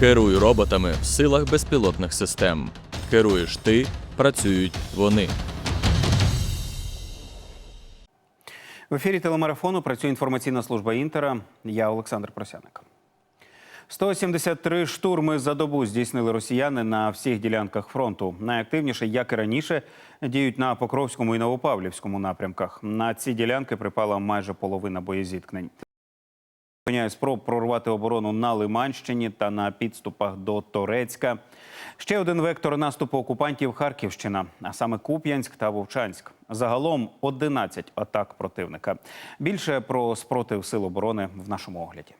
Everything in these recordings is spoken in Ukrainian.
Керуй роботами в силах безпілотних систем. Керуєш ти, працюють вони. В ефірі телемарафону працює інформаційна служба Інтера. Я Олександр Просяник. 173 штурми за добу здійснили росіяни на всіх ділянках фронту. Найактивніше, як і раніше, діють на Покровському і Новопавлівському напрямках. На ці ділянки припала майже половина боєзіткнень. Зупиняє спроб прорвати оборону на Лиманщині та на підступах до Торецька. Ще один вектор наступу окупантів Харківщина, а саме Куп'янськ та Вовчанськ. Загалом 11 атак противника. Більше про спротив сил оборони в нашому огляді.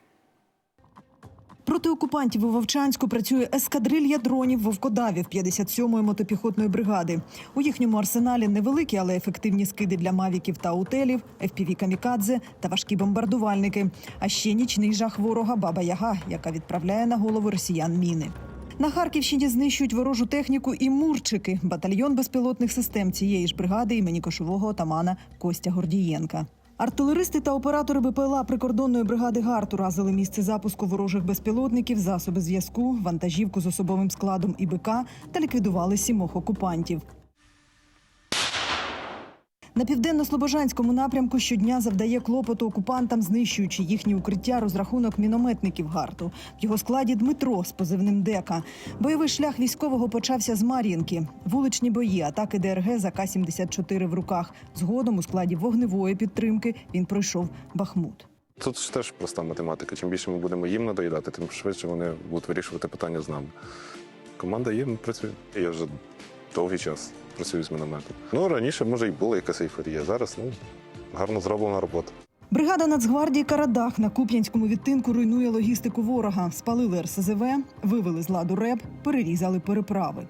Проти окупантів у Вовчанську працює ескадрилья дронів вовкодавів 57-ї мотопіхотної бригади. У їхньому арсеналі невеликі, але ефективні скиди для мавіків та утелів, fpv камікадзе та важкі бомбардувальники. А ще нічний жах ворога Баба Яга, яка відправляє на голови росіян міни. На Харківщині знищують ворожу техніку і мурчики, батальйон безпілотних систем цієї ж бригади імені кошового отамана Костя Гордієнка. Артилеристи та оператори БПЛА прикордонної бригади ГАРТ уразили місце запуску ворожих безпілотників, засоби зв'язку, вантажівку з особовим складом і БК та ліквідували сімох окупантів. На південно-слобожанському напрямку щодня завдає клопоту окупантам, знищуючи їхні укриття розрахунок мінометників гарту. В його складі Дмитро з позивним Дека. Бойовий шлях військового почався з Мар'їнки. Вуличні бої, атаки ДРГ за К-74 в руках. Згодом у складі вогневої підтримки він пройшов Бахмут. Тут ж теж проста математика. Чим більше ми будемо їм надоїдати, тим швидше вони будуть вирішувати питання з нами. Команда є, працює. Я вже довгий час працюю з мінометом. Ну раніше може і була якась ейфорія. Зараз ну гарно зроблена робота. Бригада Нацгвардії Карадах на Куп'янському відтинку руйнує логістику ворога. Спалили РСЗВ, вивели з ладу РЕБ, перерізали переправи.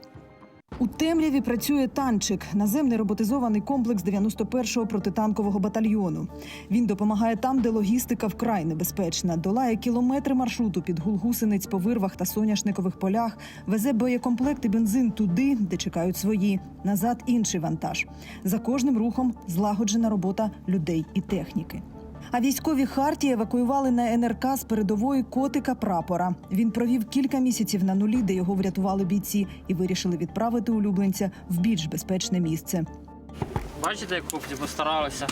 У темряві працює танчик, наземний роботизований комплекс 91-го протитанкового батальйону. Він допомагає там, де логістика вкрай небезпечна. Долає кілометри маршруту під гулгусениць по вирвах та соняшникових полях, везе боєкомплект і бензин туди, де чекають свої. Назад інший вантаж. За кожним рухом злагоджена робота людей і техніки. А військові Хартії евакуювали на НРК з передової котика прапора. Він провів кілька місяців на нулі, де його врятували бійці, і вирішили відправити улюбленця в більш безпечне місце. Бачите, як хлопці постаралися,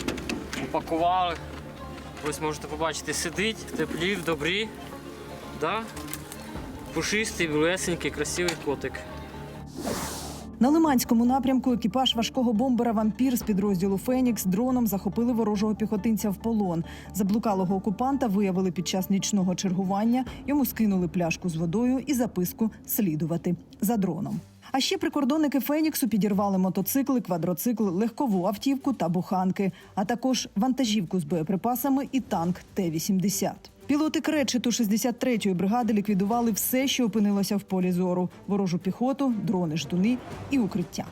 упакували. Ось можете побачити, сидить, в теплі, в добрі. Да? Пушистий, білесенький, красивий котик. На Лиманському напрямку екіпаж важкого бомбера Вампір з підрозділу Фенікс дроном захопили ворожого піхотинця в полон. Заблукалого окупанта виявили під час нічного чергування. Йому скинули пляшку з водою і записку слідувати за дроном. А ще прикордонники Феніксу підірвали мотоцикли, квадроцикл, легкову автівку та буханки, а також вантажівку з боєприпасами і танк Т-80. Пілоти кречету 63-ї бригади ліквідували все, що опинилося в полі зору: ворожу піхоту, дрони, ждуни і укриття.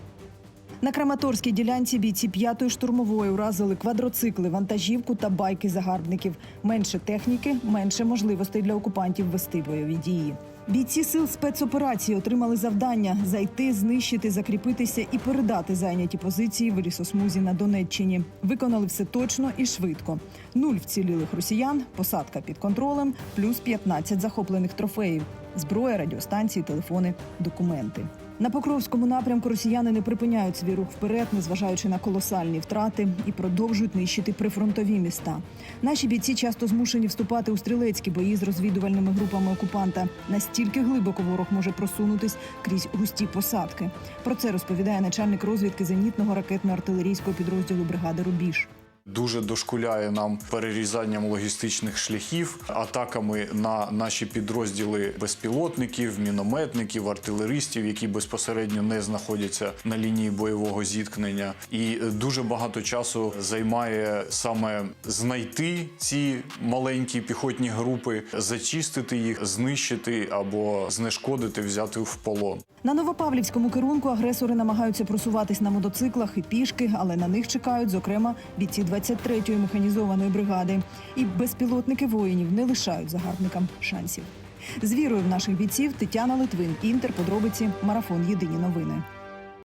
На Краматорській ділянці бійці п'ятої штурмової уразили квадроцикли, вантажівку та байки загарбників. Менше техніки, менше можливостей для окупантів вести бойові дії. Бійці сил спецоперації отримали завдання зайти, знищити, закріпитися і передати зайняті позиції в лісосмузі на Донеччині. Виконали все точно і швидко. Нуль вцілілих росіян, посадка під контролем, плюс 15 захоплених трофеїв, зброя, радіостанції, телефони, документи. На Покровському напрямку росіяни не припиняють свій рух вперед, незважаючи на колосальні втрати, і продовжують нищити прифронтові міста. Наші бійці часто змушені вступати у стрілецькі бої з розвідувальними групами окупанта. Настільки глибоко ворог може просунутись крізь густі посадки. Про це розповідає начальник розвідки зенітного ракетно-артилерійського підрозділу бригади Рубіж. Дуже дошкуляє нам перерізанням логістичних шляхів, атаками на наші підрозділи безпілотників, мінометників, артилеристів, які безпосередньо не знаходяться на лінії бойового зіткнення. І дуже багато часу займає саме знайти ці маленькі піхотні групи, зачистити їх, знищити або знешкодити, взяти в полон. На Новопавлівському керунку агресори намагаються просуватись на мотоциклах і пішки, але на них чекають, зокрема, бійці 23-ї механізованої бригади. І безпілотники воїнів не лишають загарбникам шансів. З вірою в наших бійців Тетяна Литвин, Інтер, подробиці, марафон Єдині новини.